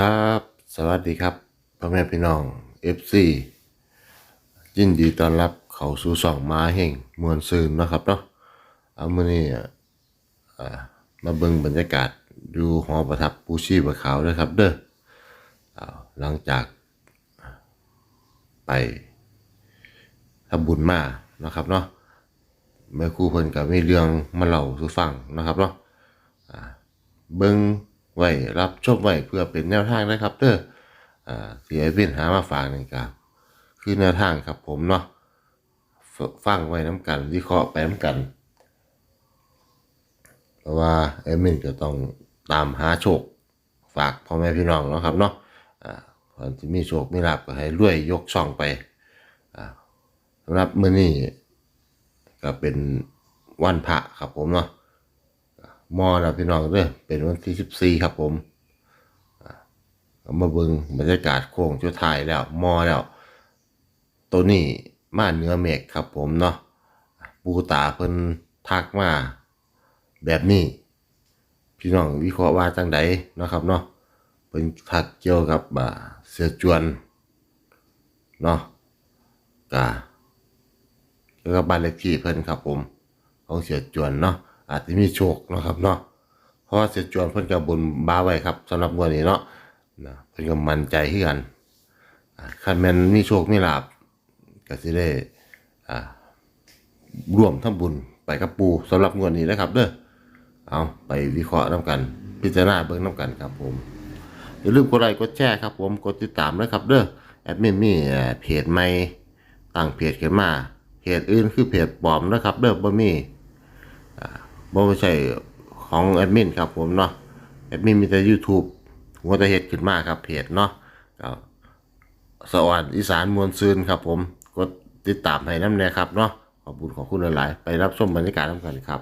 ครับ สวัสดีครับพ่อแม่พี่น้อง FC ยินดีต้อนรับเข้าสู่ช่องมาแห่งมวลซืนนะครับเนาะเอามื้อนี้อ่มาเบิ่งบรรยากาศอยู่หอประทับปูชีพขาวด้อครับ เด้อหลังจากไปทำบุญมานะครับเนาะแม่ครูเพิ่นก็มีเรื่องมาเล่าสู่ฟังนะครับเนาะเบิ้ง ไว้รับชมไว้เพื่อเป็นแนวทางนะครับเด้ออ่าที่ไอวินหามาฝากนี่ครับคือแนวทางครับผมเนาะฟังไว้น้ำกันวิเคราะห์ไปน้ำกัน เพราะว่าไอ้มินก็ต้องตามหาโชค ฝากพ่อแม่พี่น้องเนาะครับเนาะอ่าก่อนที่มีโชคมีลาบก็ให้รวยยกช่องไปอ่าสำหรับมื้อนี้ก็เป็นวันพระครับผมเนาะ มอนะพี่น้องเด้อเป็นวันที่สิบสี่ครับผมมาเบิงบรรยากาศโค้งจุดท้ายแล้ว มอแล้ว ตัวนี้มาเนื้อเมฆครับผมเนาะปูตาเพิ่นทักมาแบบนี้ พี่น้องวิเคราะห์ว่าจังใดนะครับเนาะเพิ่นทักเกี่ยวกับเสือจวนเนาะกะเกี่ยวกับบ้านเลขที่เพิ่นครับผม ของเสียจวนเนาะ อาจจะมีโชคเนาะครับเนาะเพราะว่าเสียจวนเพิ่นก็บุญบ้าไว้ครับสำหรับงวดนี้เนาะนะเพิ่นก็มั่นใจคือกันคันแมนมีโชคมีลาบก็สิได้อ่าร่วมทำบุญไปกับปูสำหรับงวดนี้นะครับเด้อเอาไปวิเคราะห์นํกัน พิจารณาเบิ่งนํกันครับผมอย่าลืมกดไลค์กดแชร์ครับผมกดติดตามด้วยครับเด้อแอดมินมีเอ่อเพจใหม่ตั้งเพจขึ้นมาเพจอื่นคือเพจปลอมนะครับเด้อบ่มี อ่าบ่ใช่ของแอดมินครับผมเนาะแอดมินมีแต่ YouTube ผมก็จะเห็ดขึ้นมาครับเพจเนาะก็สวัสดีอีสานมวลซืนครับผมกดติดตามให้น้ำแน่ครับเนาะขอบคุณขอบคุณหลาย ๆ ไปรับชมบรรยากาศน้ำกันครับ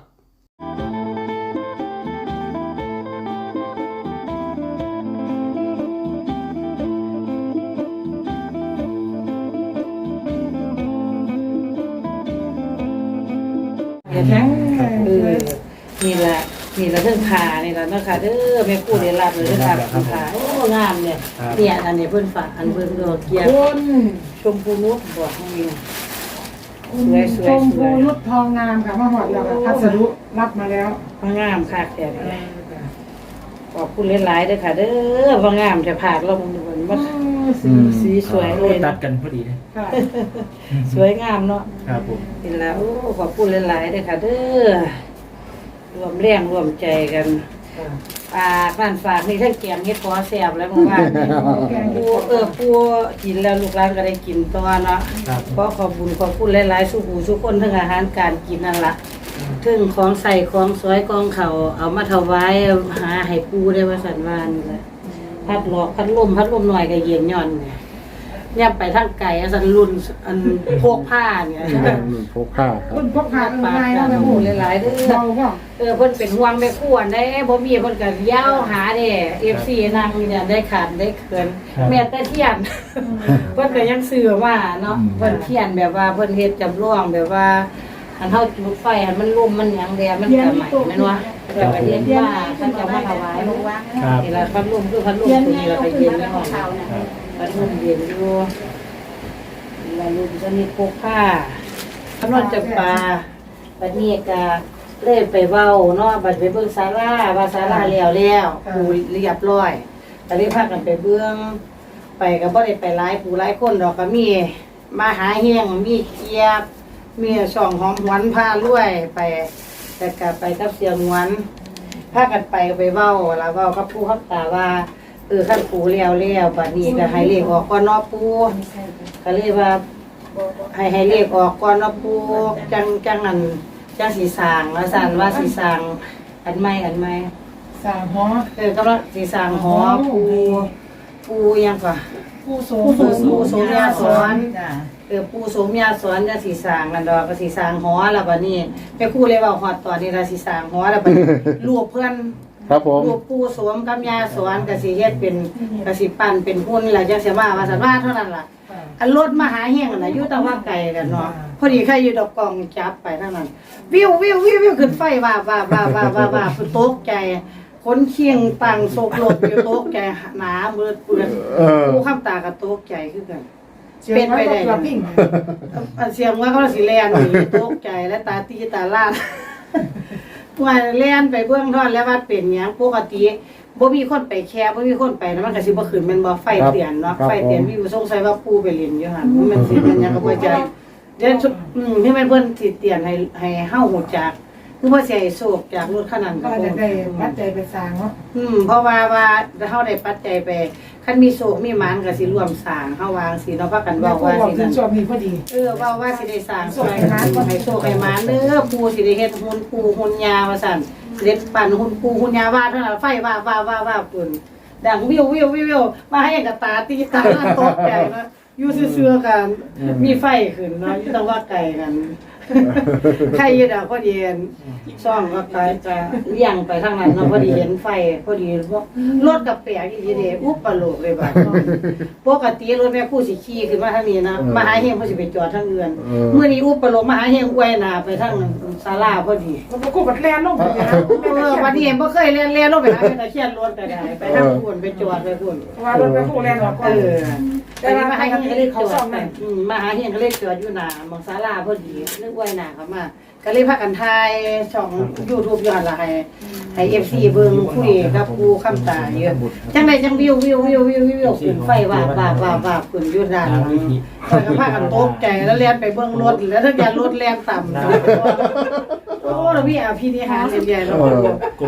นี่แหละเรื่องขานี่แหละเนาะค่ะเด้อแม่พูดได้รับเลยเด้อค่ะคุณขาโอ้งามเนี่ยเนี่ยอันนี้เพิ่นฝากอันเพิ่นก็เกียร์คุณชมพูนุชบอกให้นี่นะสวยๆ ชมพูนุชทองงามค่ะมาหอดแล้วค่ะพัสดุรับมาแล้วว่างามค่ะแต่เนี่ยขอบคุณหลายๆเด้อค่ะ เด้อว่างามจะผากเราเหมือนว่า สีสีสวยเลยตัเนาะดกันพอดีเลยค่ะสวยงามเนาะครับผม เห็นแล้วโอ้ขอบคุณหลายๆเด้อค่ะ เด้อ รวมแรงรวมใจกันฝากบ้านฝากนี่ท่านเกียงเฮ็ดพอแซ่บแล้วเมื่อวานนี้ปูเออปูกินแล้วลูกหลานก็ได้กินต่อเนาะครับขอขอบคุญขอบคุณหลายๆสุขูสุกคนทั้งอาหารการกินนั่นละถึงของใส่ของสวยของเขาเอามาถวายหาให้ปูได้ว่าสันวานี่แหละพัดหลอกพัดลมพัดลมหน่อยก็เย็นย่อนเนี่ย ย่ำไปทางไก่อสันรุ่นอันพวกผ้าเนี่ยพกผ้าครัคุณพกพาปาง่ายกแล้กัวนแม่หหมูมูหลายๆเด้อเบาก็เออเพิ่นเป็นห่วงแม่ครัวได้บ่มีเพิ่นก็ยาวหาเด้ FC นางนี่เนี่ยได้ขาดได้เขินแม่แต่เทียน เพิ่นก็ยังซื้อมาเนาะเพิ่นเทียนแบบว่าเพิ่นเฮ็ดจำลองแบบว่า อันเฮาจุดไฟอันมันลุ่มมันหยังแดมันก็ใหม่แม่นว่าก็ไปเฮ็ดว่าท่านจะมาถวายลูกว่าครับนี่ล่ะพัดลมคือพัดลมตัวนี้ล่ะก็เย็นในห้องพัดลมเย็นอยู่แล้วลูกจะมีพกผ้าคำนวณจับปลาบัดนี้ก็เลยไปเว้าเนาะบัดไปเบิ่งศาลาว่าศาลาแล้วแล้วปูเรียบร้อยก็เลยพากันไปเบิ่งไปก็บ่ได้ไปหลายผู้หลายคนดอกก็มีมาหาเฮียงมีเกียบ มีช่องหอมหวนพารวยไป แต่ก็ไปกับเสียงหวนพากันไปก็ไปเว้าแล้วเว้ากับผู้ฮับตาว่าเออขั้นปูแล้วแล้วบัดนี้ก็ให้เลขออกก่อนเนาะปูก็เลยว่าให้ให้เลขออกก่อนเนาะปูจังจังนั่นจังสีสร้างว่าสั่นว่าสีสร้างอันใหม่อันใหม่สามหอเออกำลังสีสร้างหอปูปูยังกว่าผู้โสผู้สูงผู้สูงยาสอนจ้ะเออปู่สมยาสอนจะสีสร้างกันดอกก็สีสร้างหอแล้วบัดนี้แม่ครูเลยเว่าฮอดตอนนี้ละสีสร้างหอแล้วบัดนี้รูปเพิ่นครับผมรูปปู่สมกับยาสอนก็สิเฮ็ดเป็นก็สิปั้นเป็นหุ่นแล้วจังสิว่าว่าสันว่าเท่านั้นล่ะอันรถมาหาเฮียงน่ะอยู่แตะว่าไกลกันเนาะพอดีใครอยู่ดอกกองจับไปเท่านั้น วิววิววิววิวขึ้นไฟว่าว่าว่าว่าว่าว่าตกใจคนเคียงตังโศกหลบอยู่โต๊ะแกหนาเบิดเปื้อนเออกูข้ามตากับโต๊ะใจคือกัน เสียงไว้ก็ตัวปิ้งอันเสียงว่าเขาสิแลนหนีโต๊ะใจและตาตีตาลาดว่าแล่นไปเบื้องทอดแล้วว่าเป็นหยังปกติบ่มีคนไปแค่บ่มีคนไปนะมันก็สิบ่ขึ้นแม่นบ่ไฟเตียนเนาะไฟเตียนมีอยู่สงสัยว่าปู่ไปเล่นอยู่หั่นมันสิมันหยังก็บ่ใจ เดี๋ยวชุดอืมที่แม่นเพิ่นสิเตียนให้ให้เฮาฮู้จักคือว่าสิให้โชคจากรถคันนั้นก็ก็จะบ่ได้ปัจจัยไปสร้างเนาะอืมเพราะว่าว่าเฮาได้ปัจจัยไป คันมีโชคมีหมานก็สิร่วมสร้างเฮาวางสิเนาะพากันแล้เว้าวก็ว่าบอกสิถึงนั่นช่วงนี้พอดี เออว่าว่าสิได้สร้างซอยหาคนให้โชคให้หมาเด้อปู่สิได้เฮ็ดหุ่นปู่หุ่นยาว่าซั่นสิได้ปั่นหุ่นปู่หุ่นยาว่าเท่านั้นไฟว่าว่าว่าว่าปุ่นดังวิววิววิววิวมาให้กับตาตีตาตกใจเนาะอยู่ซื่อๆกันมีไฟขึ้นเนาะอยู่ต้องว่าไกลกัน ใครอยู่ดอกพอดีเห็นซ่องก็ไปจะเลี้ยงไปทางนั้นเนาะพอดีเห็นไฟ พอดีรถกับแปลกอีเด้อุปโลกเลยบัดปกติรถแม่ผู้สิขี่ขึ้นมาทางนี้นะมาหาเฮงผู้สิไปจอดทางอื่นเออเมื่อนี้อุปโลกมาหาเฮงอวยหน้าไปทางศาลาพอดีมันก็กูบัดแลนลงไปนะเออวันนี้บ่เคยเรียนเรียนลงไปหาแม่ตะเคียนรถก็ได้ไปทางพุ่นไปจอดไปพุ่นว่ารถไปกูแลนออกก่อเอนอแต่แต่ว่ามาให้หาเฮงก็เลยจเขาอซ่อดมไปนั่นอืมมาหาเฮงก็เลยจอดอยู่หน้าบางศาลาพอดีนึกอวยหน้าเขามาก็เลยพากันถ่ายช่อง YouTube ย้อนละให้ให้ FC เบิ่งคุยกับกูคำตาเยอะจังไดจังวิววิววิววิววิวขึ้นไฟวาบวาบวาบวาบขึ้นอยู่ด้านหลังข้อยก็พากันตกใจแล้วเลียนไปเบิ่งรถแล้วถ้าอย่ารถแล่นต่ำโอ้แล้วมีอภินิหารใหญ่ๆแล้วโก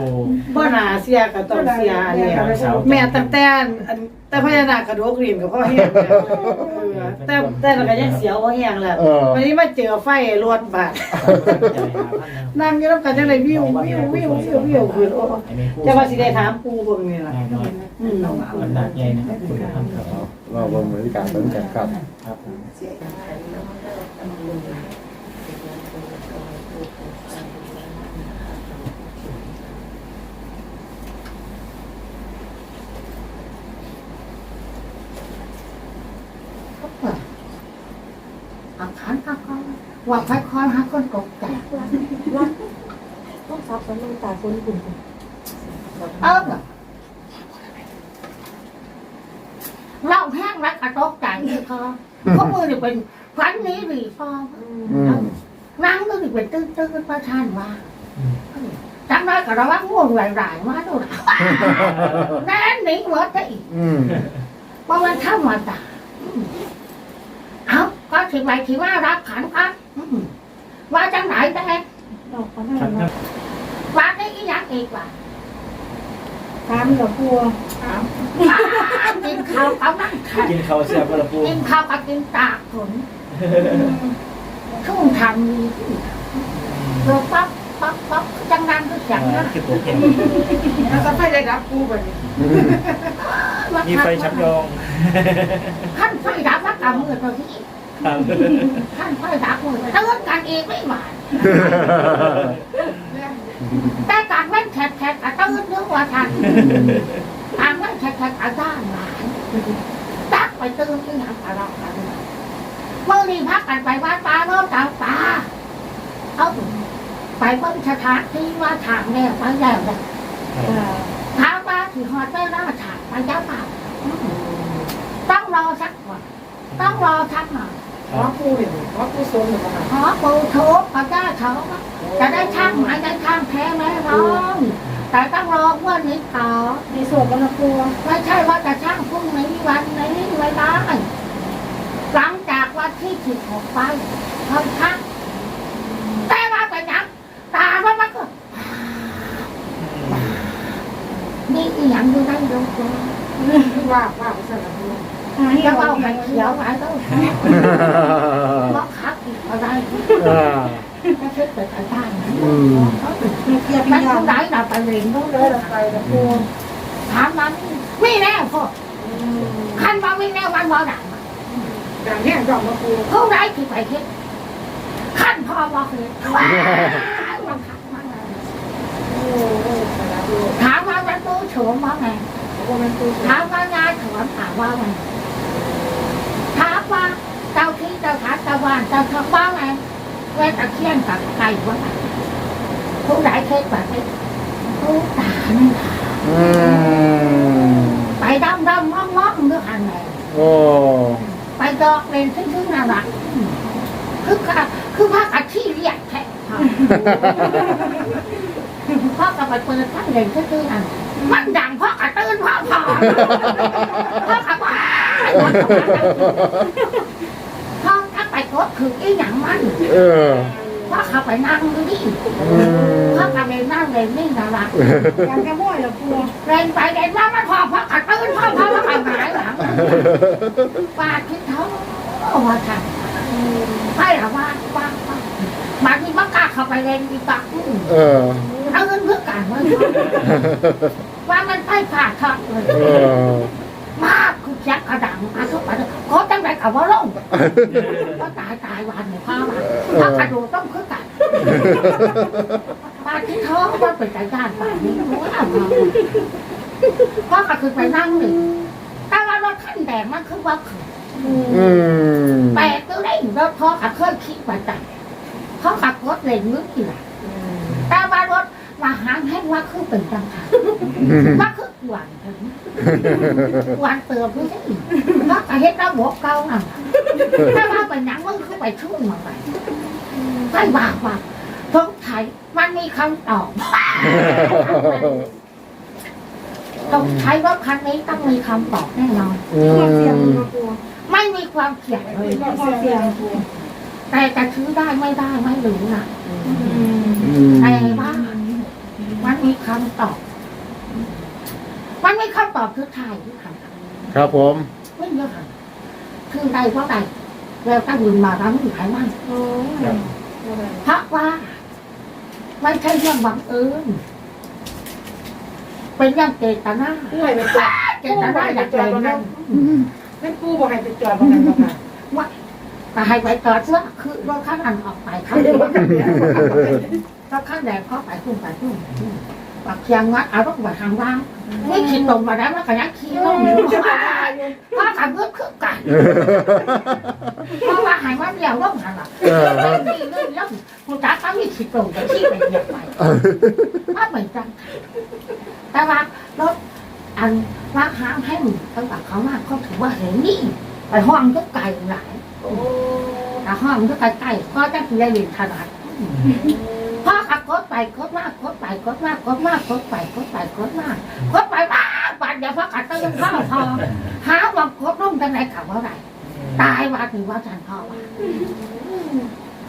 บ่น่าเสียก็ต้องเสียอันนี้แม่ตั้งแต่แต่พญานาคกระโดกรีนกับพ่อแห้งแล้วเออแต่แต่เราก็ยังเสียวพ่อแห้งแล้วเออ วันนี้มาเจอไฟรถบาดนั่งอยู่แล้วกันจังเลยวิววิววิววิววิวคือโอ้จะว่าสิได้ถามปูเบิ่งนี่ล่ะอืมมันหนักใหญ่นะคุณทำครับเราบนบริการบริการครับ ครับ อาคารก็ ก็ว่าค่อยๆหาคนตกใจต้องซับแล้วมันตาคนกลุ่มเออเราแห้งรักกระตกใจเลยพอเพราะมือนี่เป็นฝันนี้หรือพออืมนั่งก็นี่เป็นตื้นตื้นประทานว่าจังได้ก็ระวังง่วงไหลๆมาดูนะแน่นหนีหัวใจอีกอืมเพราะมันเข้ามาตาเอาก็ถือไปถือว่ารับขันครับอืมว่าจังไหนแต่ดอกก็น่าครับรักว่าได้อีกอย่างอีกว่าตามกับพัวกินข้าวเขานั่งขันกินข้าวเสียบกระปูกินข้าวกับกินตากผลช่วงทำมีเราปั๊บปั๊บปั๊บจังนั้นก็จังนะคือตัวเข็มแล้วก็ไฟได้รับกูบัดนี้มีไฟชักยองขั้นไฟดับแล้วกำมือตัวที่ ครับขั้นไฟดับมือเตือนกันเองไม่หวานแต่การเว้นแขกแขกกระตื้นเรื่องว่าทันการเว้นแขกแขกกระด้านหวานตักไปตื้นที่หนังกระรอกกันเมื่อนี้พักกันไปวัดป่าโน้ตตาป่าเอาไปเบิ่งสถานที่ว่าถามแม่ไปแล้วนะถามว่าที่ฮอดไปแล้วถามไปเจ้าป่าต้องรอสักวันต้องรอสักหน่อย ขอกูนี่ขอกูโซนหนึ่งมาขอปูทุบพระเจ้าเขาจะได้ช่างไหมได้ช่างแท้ไหมน้องแต่ต้องรอว่านี้ต่อในส่วนก็นะพัวไม่ใช่ว่าจะช่างพรุ่งนี้วันนี้ไม่ได้หลังจากวันที่สิบหกไปทำช่างแต่ว่าไปยังตาว่ามันก็นี่อีหยังอยู่ได้ดงตัวว่าว่าไปสั่นละกูหาให้ จะเราเอาไปไปเขียวไว้ต้องเพราะคักอีกอะไรอ่าไม่ใช่เกิดอะไรได้นะอืมเกียบมันยาต้องได้เราไปเรียนต้องเลเลยไปกับพัวถามมันไม่แน่พ่อคันว่าไม่แน่วันบ่ดังอย่างแห้งดอกมากูเขาได้ที่ไปเฮ็ดคันพอบอกเลยมันคักมากเลยโอ้โหสาธุถามว่ามันตู้โฉมว่าไงเพรามวถามว่างานถอนถามว่าไง ถามว่าเจ้าที่เจ้าทางเจ้าบ้านเจ้าทางว่าไงเวทตะเคียนกับไก่ว่าไงผู้ใดเคยแบบนี้ผู้ตานี่ล่ะอืมไปดำดำมองมองด้วยอันไหนโอ้ไปดอกเลนซึ่งซึ่งน่ารักคือค่ะคือพระอาชีเรียกแท้พ่อก็ไปเปิดทั้งเลนซึ่งซึ่งอัน มันดังพ่อกระตื้นพ่อพอพ่อกระว่าพ่อถ้าไปกดคืออีหยังมันเออพ่อเขาไปนั่งดูดิอืมพ่อก็เลยนั่งเลนนี่น่ารักยังแค่ม้วยละปูเล่นไปเล่นมามันพอเพราะกัดตื้นพ่อพ่อพ่อกัดหายหลังปาดที่เท้าว่าทำไม่หรอว่าว่าว่าบางทีมันกล้าเข้าไปเล่นดีปักเออเอาเงินเพื่อการว่า ว่ามันไปผ่าทอดเลยเออมากคือแจ็คกระดังมาทุกวันก็ตั้งใจกับว่าลงก็ตายตายวันหนึ่งพ่อมาถ้ากระดูต้องคือกันปาดที่เท้าว่าเป็นใจด้านป่านนี้ว่าพ่อก็คือไปนั่งหนึ่งแต่ว่ารถขั้นแดงมันคือว่าคืออืมแปลกตัวได้รถพ่อขับเคยคิดว่าจังพ่อขับรถเลยนึกอยู่ละแต่ว่ารถ มาหางให้ว่าคือเป็นจังค่ะว่าคือหวานถึงหวานเติมด้วยสิเพราะกระเฮ็ดระบบเก่าน่ะถ้าว่าไปหนังมันคือไปช่วยมาไปไปว่าว่าสงสัยมันมีคำตอบสงสัยว่าคันนี้ต้องมีคำตอบแน่นอนอืเสียงมละปูไม่มีความเขียนเลยเสียงปูแต่จะซื้อได้ไม่ได้ไม่รู้นะอืมแต่ว่า มันมีคำตอบ มันมีคำตอบคือไทยที่คำครับผมไม่เยอะค่ะคือใดเพราะใดแล้วถ้าบุญมาแล้วไม่มีใครมั่งโอ้เพราะว่าไม่ใช่เรื่องบังเอิญเป็นเรื่องเจตนาปูให้ไปจอดเจตนาอยากใจนั่นนั่นปูบอกให้ไปจอดบอกกันบอกค่ะ แต่ให้ไปต่อเชื่อคือรถข้างอันออกไปข้างเดียวรถข้างแดงเข้าไปพุ่งไปพุ่งปักเชียงวัดเอารถไปทางล่างไม่คิดตรงมาแล้วมันก็ยังขี่ลงอยู่เพราะทำเพื่อคือกันเพราะว่าหายว่าเดียวลงหันหลังเออครับนี่นี่ลงคุณจ๋าเขาไม่คิดตรงแต่ที่ไปอย่างไรว่าเหมือนกันแต่ว่ารถอันว่าห้ามให้ตั้งแต่เขามาเขาถือว่าเห็นนี่ไปห้องก็ไกลหลายโอ้ แต่ห้องก็ใกล้ๆพ่อจะเรียนเรียนถนัดพ่อขับรถไปรถมากรถไปรถมากรถมากรถไปรถไปรถมากรถไปบ้าบาดเดี๋ยวพ่อกัดตื้นพ่อพอหาวังรถร่มจังไหนขับว่าไรตายวันหนึ่งว่าจันพ่อว่า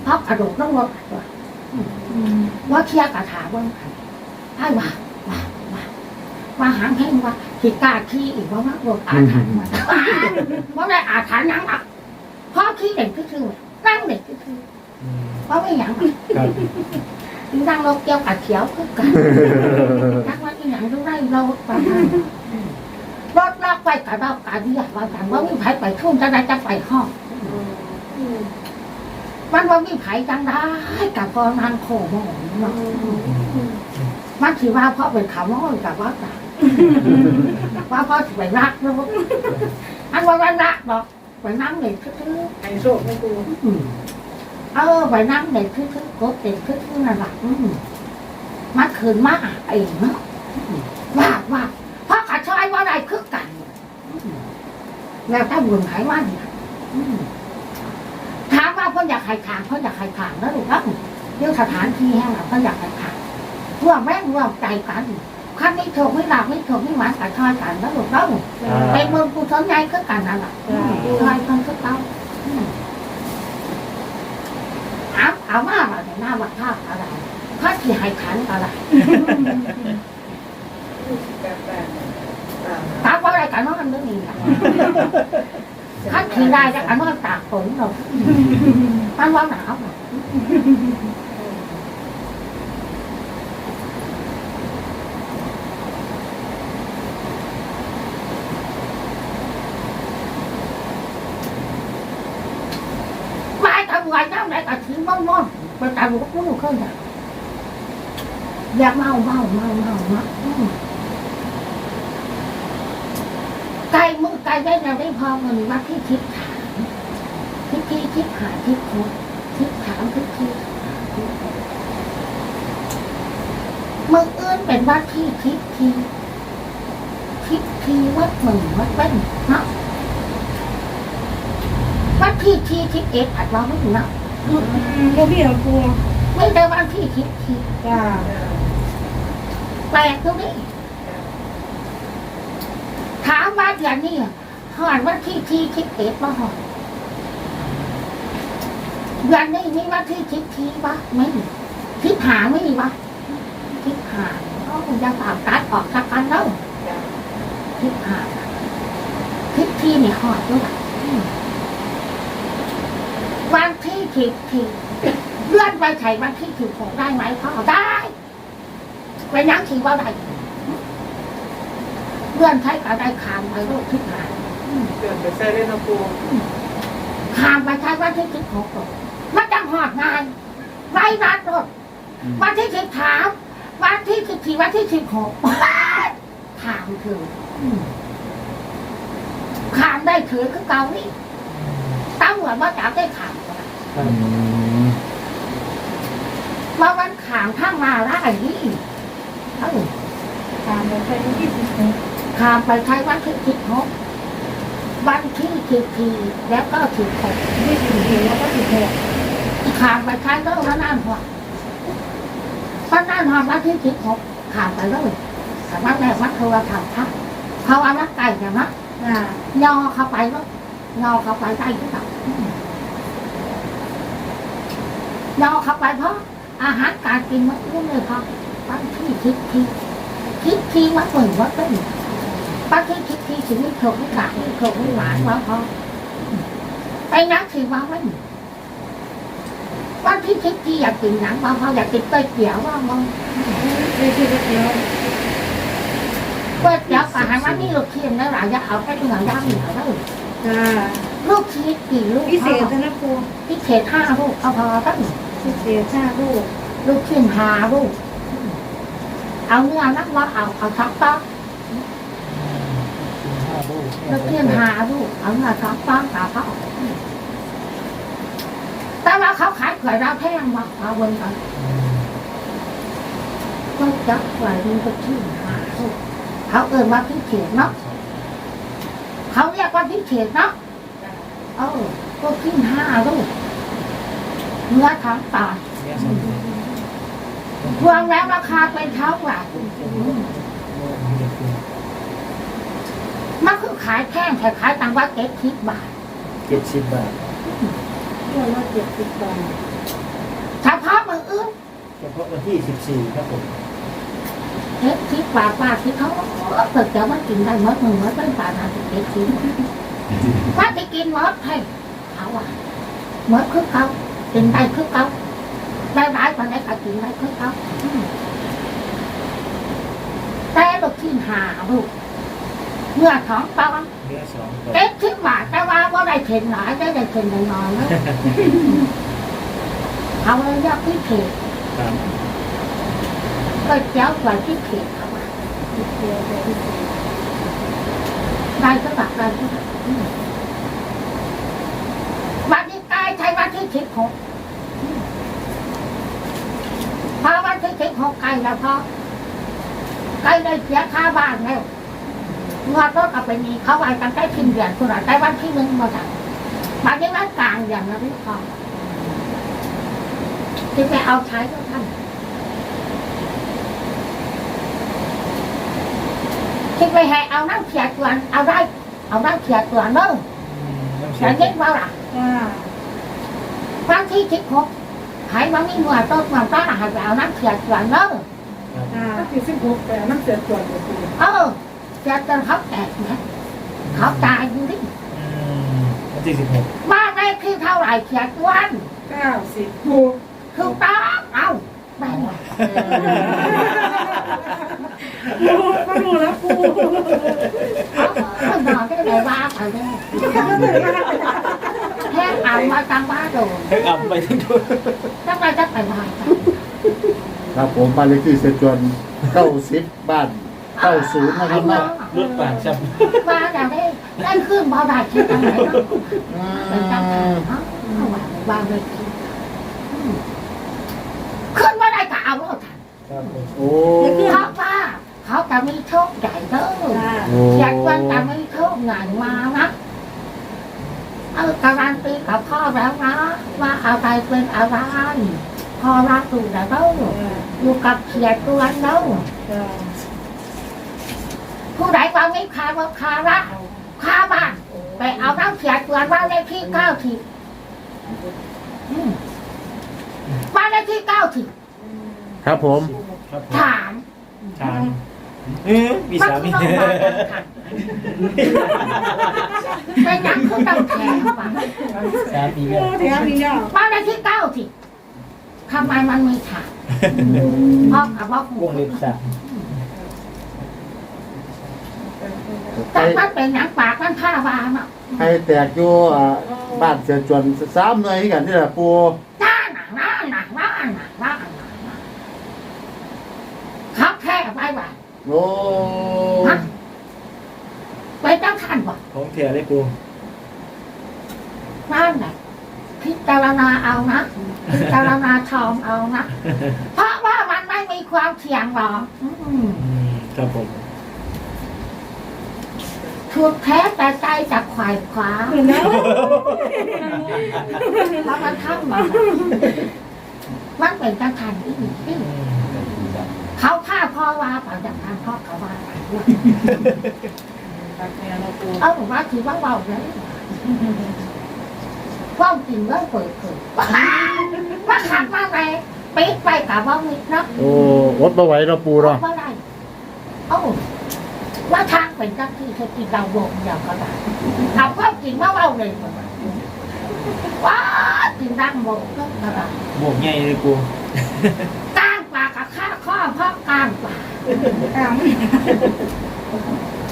พ่อกระโดดต้องรถว่าว่าเชียร์กระถาว่าให้ว่าว่าว่าว่าหางแห้งว่าขีกล้าขี้อีกว่าว่ารถอาถรรพ์มาว่าได้อาถรรพ์นังอะ พ่อขี้เด็กก็คือนั่งเด็กก็คือเพราะไม่อย่างครับนั่งรถเกี่ยวกับเขียวคือกันนั่งว่าอีหยังดูได้รถไปรถลากไปกับเราการเรียกว่าแต่ว่ามีไผไปทุ่งจะได้จะไปห้องมันว่ามีไผจังได้กับพอนางโคโมงเนาะมันถือว่าพ่อเป็นขาวม้อยกับว่าตาว่าพ่อถือไปรักรถอันว่าว่ารักดอก ไปนั่งเด็กคือให้โชคนะปูอืมเออไปนั่งเด็กคือคือกดเด็กคือคือนั่นแหละอืมมาคืนมาเองเนาะว่าว่าเพราะขาชอยว่าอะไรคือกันแล้วถ้าบุญหายว่าเนี่ยถามว่าเพ่ออยากให้ทางเพ่ออยากให้ทางแล้วหรือเปล่าเรื่องสถานที่แห่งเพ่ออยากให้ทางร่วมแม่งร่วมใจกัน ครั้งนี้โชคไม่หลับไม่โชคไม่หวานกับชอยกันแล้วหรือเปล่าเป็นเมืองกุศลใหญ่คือกันนั่นแหละอืมชอยกันคือเก่าเอาเอามาว่าแต่หน้าวัดท่าอะไรเขาที่ให้ขันอะไรตามว่าอะไรกันว่ามันไม่มีอะเขาที่ได้จะกันว่าตากฝนหรอกมันว่าหนาวอะมาทำงานน้ำไหนก็ทิ้งมั่งมั่งไป ตามลูกลูกเขาอยากอยากเมาเมาเมาเมาเมาอืมไก่มือไก่ได้เราได้พอเงินมาที่ทิศถามทิศที่ทิศหาทิศโคตทิศถามทิศที่มืออื่นเป็นว่าที่ทิศทีทิศทีวัดหนึ่งวัดเป็นเนาะวัดที่ทีทิศเอ็ดอัดว่ามึงเนาะ ก็พี่เอาปูไม่ได้วันที่ทิศทีจ้าแปลกตรงนี้ถามว่าเดือนนี้หอนวันที่ทีทิศเอ็ดมาหอนเดือนนี้มีวันที่ทิศทีปะไม่มีทิศหาไม่มีปะทิศหาก็คงจะตามตัดออกจากกันแล้วทิศหาทิศทีนี่หอนด้วย วันที่ทิศทีเลื่อนไปใช้วันที่สิบหกได้ไหมพ่อได้ไปนั่งทีว่าได้เลื่อนใช้ก็ได้ขามไปโลกทิศหาเกิดไปใส่เล่นเอาปูขามไปใช้วันที่สิบหกมันจะหอดงานไว้รัดรถวันที่สิบสามวันที่สิบสี่วันที่สิบหกถามเธออืมขามได้ถือคือเกาหลี ตำรวจว่าจับได้ขามก็ได้อืมว่ามันขามข้างมาได้นี่เอ้าตามไปใส่ที่สิบหกขามไปใช้วันที่สิบหกวันที่สิบสี่แล้วก็สิบหกที่สิบหกแล้วก็สิบหกขามไปใช้เรื่องพระนานหัวพระนานหัววันที่สิบหกขามไปเลยแต่ว่าแม่วัดโทรธรรมครับเขาเอานักไก่เนี่ยนะจ้ายอเข้าไปแล้ว ยอเข้าไปได้หรือเปล่ายอเข้าไปเพราะอาหารการกินมันรู้เลยครับบางที่คิดทีคิดทีมันเหมือนว่าเป็นบางที่คิดทีชีวิตโฉกไม่หลานโฉกไม่หวานว่าพอไปนักถือว่าไม่บางที่คิดทีอยากกินหนังว่าพออยากกินเต้ยเตี๋ยวว่ามันไปที่เดียวเต้ยเตี๋ยวอาหารว่านี่ลูกเทียนแล้วหลายจะเอาไปถึงหลังย่างเหนียวแล้ว จ้าลูกชีสกี่ลูกพิเศษพ่อนะปูพิเศษห้าลูกเอาพอตั้งพิเศษชาลูก ลูกชิ้นหาลูก เอาเนื้อนักว่าเอาเอาทับต๊อกลูกชิ้นหาลูก เอาเนื้อทับต๊อกตาเขาแต่ว่าเขาขายขายราแพงมากเอาวนกันก็จับไว้ดูลูกชิ้นหาลูกเขาเอ่ยว่าพิเศษเนาะ เขาเรียกว่าพิเศษเนาะเออลูกชิ้นห้าลูกเนื้อทั้งตารวมแล้วราคาเป็นเท่าไหร่มันคือขายแพงแต่ขายต่างว่าเก็ตทิบบาทเจ็ดสิบบาทเพื่อว่าเจ็ดสิบบาทเฉพาะมืออื่นเฉพาะวันที่สิบสี่ครับผม เก็ตทิบบาทบาทที่เขาเปิดแต่ว่ากินได้เมื่อมือเมื่อเป็นบาทนะเก็ตทิบว่าจะกินเมื่อให้เขาอะเมื่อคือเขากินได้คือเขาได้หลายคนได้ก็กินได้คือเขาอืมแต่ลูกที่หาลูกเมื่อท้องตอนเนื้อสองตัวเอ็ดสิบบาทแต่ว่าว่าได้เข็นหลายได้ได้เข็นน้อยๆนะเอาเลยยากพิเศษครับ ก็เจ้าใส่พิเศษเอามาพิเศษแต่พิเศษได้ก็ตักได้ก็ตักวันนี้ใกล้ใช้วันที่สิบหกพอวันที่สิบหกใกล้แล้วพอใกล้ได้เสียค่าบ้านแล้วเมื่อก็กลับไปมีเขาไว้กันใกล้ทิ้งเดือนคุณอะใกล้วันที่หนึ่งมาจากวันนี้วันกลางอย่างนั้นพี่พอที่ไปเอาใช้ก็ท่าน ที่ไปให้เอานั่งเขียดตัวเอาได้ เอานั่งเขียดตัวเนอะน้ำแต่เชื่อยิ่งว่าล่ะจ้าบางที่คิดหกหายมันมีหน่วยต้นมันต้นหายไปเอานั่งเขียดตัวเนอะจ้าที่สิบหกแต่น้ำเสียจวนกับปูเออเขียดจนเขาแตกนะเขาตายอยู่ดิอืมวันที่สิบหกบ้านเลขที่เท่าไหร่เขียดวันเก้าสิบปูถูกต้องเอาได้ไห มปูก็รู้แล้วปูเอานอนได้เลยว่าไปเลยแค่เอามาตั้งบ้านโดนให้อ่ำไปทั้งตัวทำไมจะไปบ้านครับผมบ้านเลขที่เซจวนเก้าสิบบ้านเก้าศูนย์นะครับเนาะรถปากจับมาอย่างนี้ได้ขึ้นบ่ได้ที่ตรงไหนเนาะเป็นจังหวะเนาะเอาไว้วางเลยอื มขึ้นบ่ได้ก็เอาโลดทันครับผมโอ้เพราะว่าเขาจะมีโชคใหญ่เด้อจ้าโอ้อยากวันจะมีโชคใหญ่มานะเออการันตีกับพ่อแล้วนะว่าอะไรเป็นอะไรพ่อรักดูนะเด้ออยู่กับเขียดตัวเด้อจ้าผู้ใดว่าไม่คาว่าคาระคาบ้านไปเอาน้ำเขียดตัวว่าเลขที่เก้าสิบอืมบ้านเลขที่เก้าสิบ ครับผม ครับผมถามชามเออมีมันสาคืมีอต้องมากันค่ะเป็นหยังคือต้องแข่งว่ะสามีโอ้ก็เดี๋ยวมีเนี่ยบ้านเลขที่เก้าสิบทำไมมันมีถามพ่อกับพ่อวงเล็บสามแต่มันเป็นหนังปากมันข้าวาเนาะให้แตกอยู่อ่าบ้านเสียจวนสามหน่วยคือกันที่ละปู น้าหนังน้าหนังน้าหนังน้าหนังเขาแค่ไว้ ว่าโอ้ไปจ้างท่านบอกของเทียเลยปูนั่นแหละพิจารณาเอานะพิจารณาชมเอานะ เพราะว่ามันไม่มีความเสี่ยงหรอกอืม อืมครับผมถูกแท้แต่ใจจะขวายขวาเห็นแล้วเพราะมันทำมามันเป็นจังทันอีกอีก เขาฆ่าพ่อว่าเปล่าจังทันพ่อเขาว่าเราปูเอาว่าถือว่าเบาเลยความจริงเรื่องเปิดเผยว่าขาดว่าไงปิดไปกับว่ามิดเนาะโอ้อดมาไหวเนาปูเนาะว่าได้เอ้าว่าทางเป็นจังที่เธอกินเราโบกอย่างก็ได้เอาความจริงมาเบาเลยว้ากินดังโบกก็ได้บวกใหญ่เลยปู อเพราะก้างปลาอ่า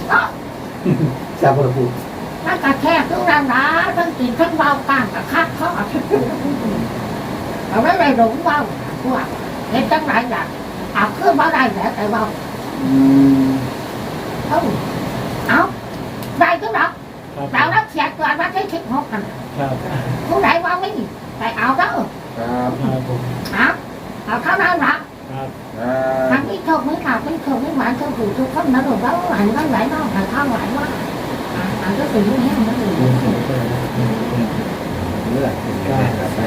เนาะทราบบ่ปูมันกระแทกทุกแรงนะทั้งกินทั้งเบาก้างกับข้าข้อเอาไว้ในหลงเบาพวกเห็นจังไรอย่างเอาขึ้นมาได้แล้วแต่เบาอืมเอ้าเอาได้ก็หรอกครับเรารับเสียก่อนว่าใช้คิดหกกันครับผู้ใดว่าไม่ไปเอาเด้อครับครับผมเอาเอาเท่านั้นละครับครับ ทั้งที่โชคไม่ขาดไม่โชคไม่หวานโชคถูกทุกคนนะหลวงพ่อไหลไหลไหลน้องไหลข้าวไหลว่าอ่าก็เป็นไม่แห้งนั่นเองนี่แหละก็ไป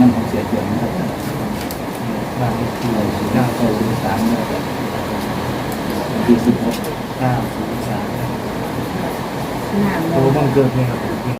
น้ำของเสียจวนนะครับบางทีเก้าเก้าศูนย์สามนะครับที่สิบหกเก้าศูนย์สามงานโอ้บังเกิดเลยครับ